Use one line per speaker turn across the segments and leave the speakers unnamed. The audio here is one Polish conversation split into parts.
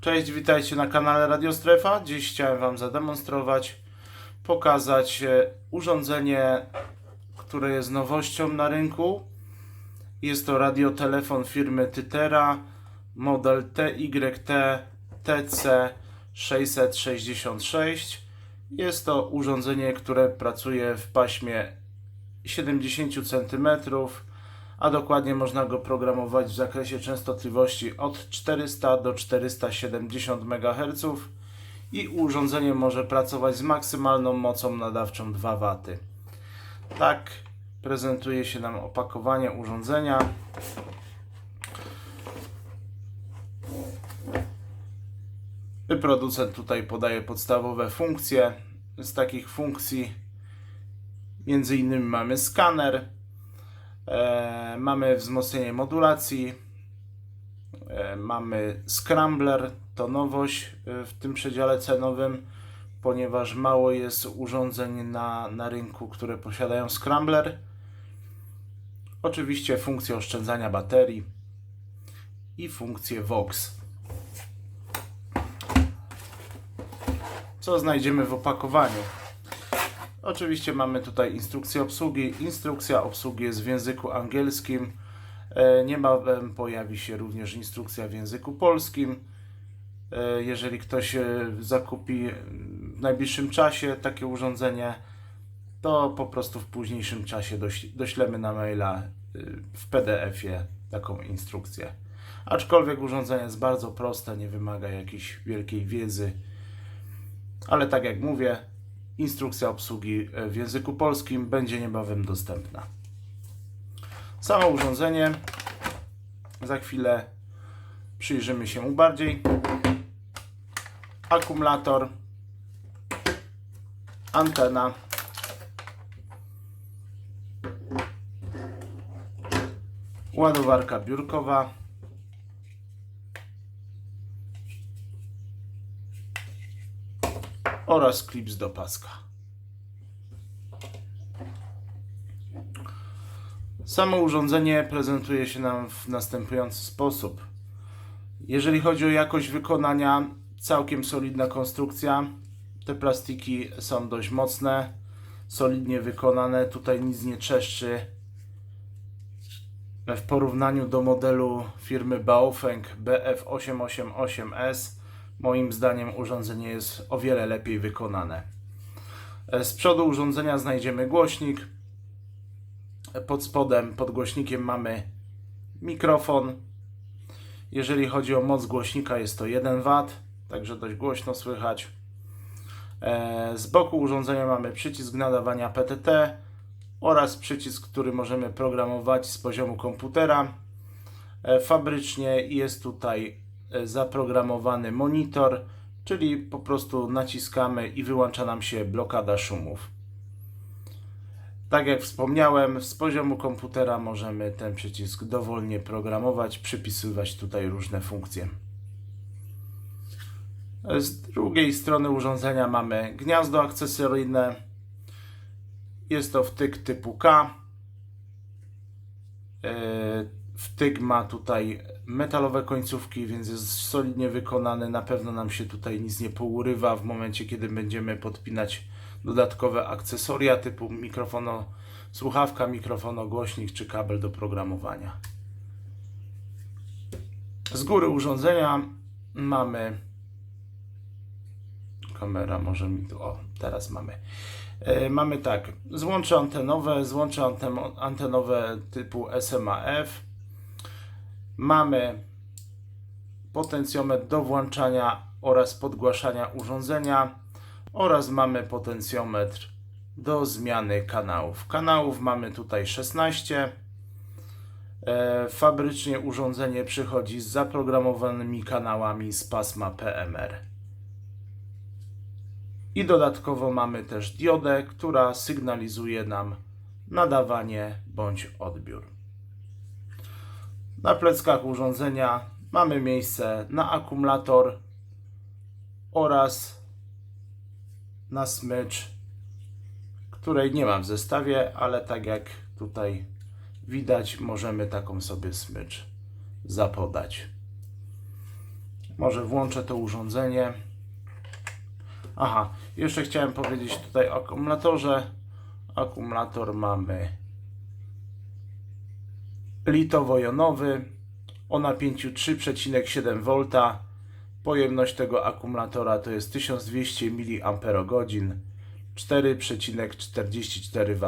Cześć, witajcie na kanale Radio Strefa. Dziś chciałem Wam zademonstrować, pokazać e, urządzenie, które jest nowością na rynku. Jest to radiotelefon firmy Tytera, model TYT TC666. Jest to urządzenie, które pracuje w paśmie 70 cm, a dokładnie można go programować w zakresie częstotliwości od 400 do 470 MHz i urządzenie może pracować z maksymalną mocą nadawczą 2 W. Tak prezentuje się nam opakowanie urządzenia. Producent tutaj podaje podstawowe funkcje. Z takich funkcji między innymi mamy skaner, e, mamy wzmocnienie modulacji, e, mamy scrambler, to nowość e, w tym przedziale cenowym, ponieważ mało jest urządzeń na, na rynku, które posiadają scrambler. Oczywiście funkcję oszczędzania baterii i funkcję Vox. Co znajdziemy w opakowaniu? Oczywiście mamy tutaj instrukcję obsługi. Instrukcja obsługi jest w języku angielskim. E, Niebawem pojawi się również instrukcja w języku polskim. E, Jeżeli ktoś e, zakupi w najbliższym czasie takie urządzenie, to po prostu w późniejszym czasie doś- doślemy na maila w PDF-ie taką instrukcję. Aczkolwiek urządzenie jest bardzo proste, nie wymaga jakiejś wielkiej wiedzy. Ale tak jak mówię, instrukcja obsługi e, w języku polskim będzie niebawem dostępna. Samo urządzenie za chwilę przyjrzymy się mu bardziej. Akumulator, antena, ładowarka biurkowa. Oraz klips do paska. Samo urządzenie prezentuje się nam w następujący sposób. Jeżeli chodzi o jakość wykonania, całkiem solidna konstrukcja. Te plastiki są dość mocne, solidnie wykonane. Tutaj nic nie czeszczy. W porównaniu do modelu firmy Baofeng BF888S Moim zdaniem urządzenie jest o wiele lepiej wykonane. E, Z przodu urządzenia znajdziemy głośnik. Pod spodem, pod głośnikiem mamy mikrofon. Jeżeli chodzi o moc głośnika, jest to 1 W, także dość głośno słychać. E, Z boku urządzenia mamy przycisk nadawania PTT oraz przycisk, który możemy programować z poziomu komputera. E, Fabrycznie jest tutaj zaprogramowany monitor, czyli po prostu naciskamy i wyłącza nam się blokada szumów. Tak jak wspomniałem, z poziomu komputera możemy ten przycisk dowolnie programować, przypisywać tutaj różne funkcje. E, Z drugiej strony urządzenia mamy gniazdo akcesoryjne. Jest to wtyk typu K. Wtyk ma tutaj metalowe końcówki, więc jest solidnie wykonany. Na pewno nam się tutaj nic nie pourywa w momencie, kiedy będziemy podpinać dodatkowe akcesoria typu mikrofono, słuchawka, mikrofonogłośnik czy kabel do programowania. Z góry urządzenia mamy kamera może mi tu, o teraz mamy. E, mamy tak, złącze antenowe, złącze antenowe typu SMAF. Mamy potencjometr do włączania oraz podgłaszania urządzenia oraz mamy potencjometr do zmiany kanałów. Kanałów mamy tutaj 16. E, Fabrycznie urządzenie przychodzi z zaprogramowanymi kanałami z pasma PMR. I dodatkowo mamy też diodę, która sygnalizuje nam nadawanie bądź odbiór. Na pleckach urządzenia mamy miejsce na akumulator oraz na smycz, której nie mam w zestawie, ale tak jak tutaj widać, możemy taką sobie smycz zapodać. Może włączę to urządzenie. Aha, jeszcze chciałem powiedzieć tutaj o akumulatorze. Akumulator mamy litowo-jonowy o napięciu 3,7 V. Pojemność tego akumulatora to jest 1200 mAh, 4,44 Wh.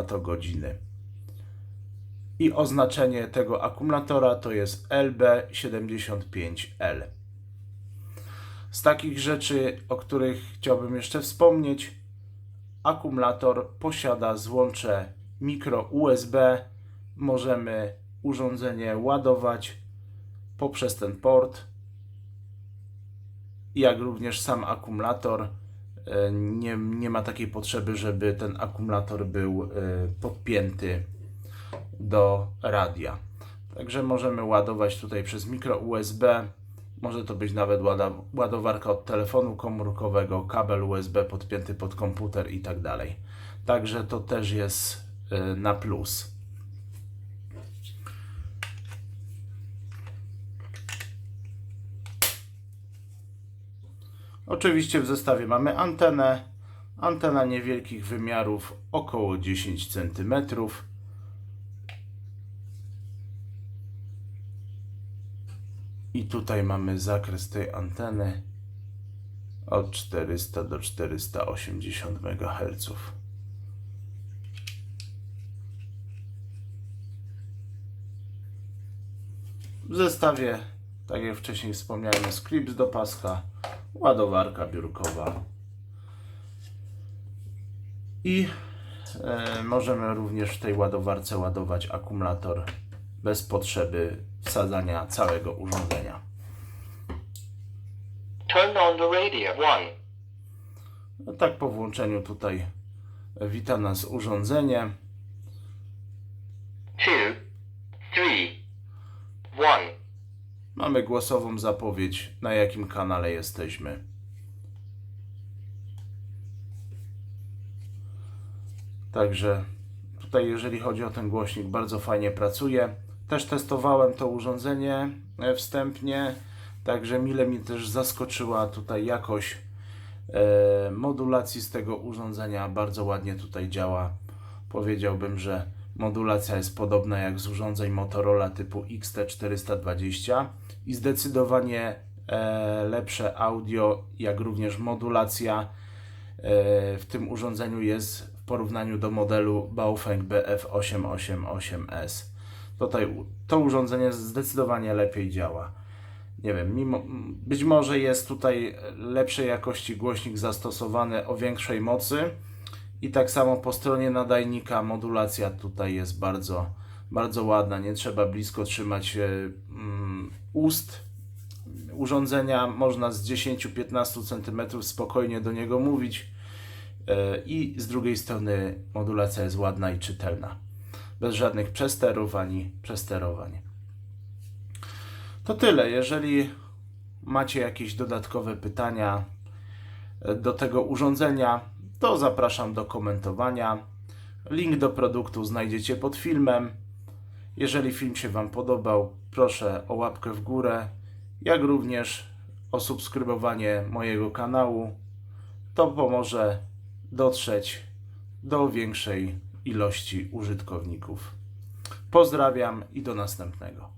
I oznaczenie tego akumulatora to jest LB75L. Z takich rzeczy, o których chciałbym jeszcze wspomnieć, akumulator posiada złącze mikro USB. Możemy urządzenie ładować poprzez ten port, jak również sam akumulator. E, Nie, nie ma takiej potrzeby, żeby ten akumulator był e, podpięty do radia. Także możemy ładować tutaj przez mikro USB. Może to być nawet ładowarka od telefonu komórkowego, kabel USB podpięty pod komputer i tak dalej. Także to też jest y, na plus. Oczywiście w zestawie mamy antenę. Antena niewielkich wymiarów, około 10 cm. I tutaj mamy zakres tej anteny od 400 do 480 MHz. W zestawie, tak jak wcześniej wspomniałem, jest klips do paska, ładowarka biurkowa i e, możemy również w tej ładowarce ładować akumulator bez potrzeby wsadzania całego urządzenia.
Turn on the radio. 1.
No tak po włączeniu tutaj wita nas urządzenie.
2. 3. 1.
Mamy głosową zapowiedź, na jakim kanale jesteśmy. Także tutaj, jeżeli chodzi o ten głośnik, bardzo fajnie pracuje. Też testowałem to urządzenie e, wstępnie, także mile mi też zaskoczyła tutaj jakość e, modulacji z tego urządzenia. Bardzo ładnie tutaj działa. Powiedziałbym, że modulacja jest podobna jak z urządzeń Motorola typu XT420 i zdecydowanie e, lepsze audio, jak również modulacja e, w tym urządzeniu jest w porównaniu do modelu Baofeng BF888S. Tutaj to urządzenie zdecydowanie lepiej działa. Nie wiem, mimo, być może jest tutaj lepszej jakości głośnik zastosowany o większej mocy i tak samo po stronie nadajnika modulacja tutaj jest bardzo, bardzo ładna. Nie trzeba blisko trzymać e, mm, ust urządzenia. Można z 10-15 cm spokojnie do niego mówić. E, I z drugiej strony modulacja jest ładna i czytelna. Bez żadnych przesterów ani przesterowań. To tyle. Jeżeli macie jakieś dodatkowe pytania e, do tego urządzenia, to zapraszam do komentowania. Link do produktu znajdziecie pod filmem. Jeżeli film się Wam podobał, proszę o łapkę w górę, jak również o subskrybowanie mojego kanału. To pomoże dotrzeć do większej ilości użytkowników. Pozdrawiam i do następnego.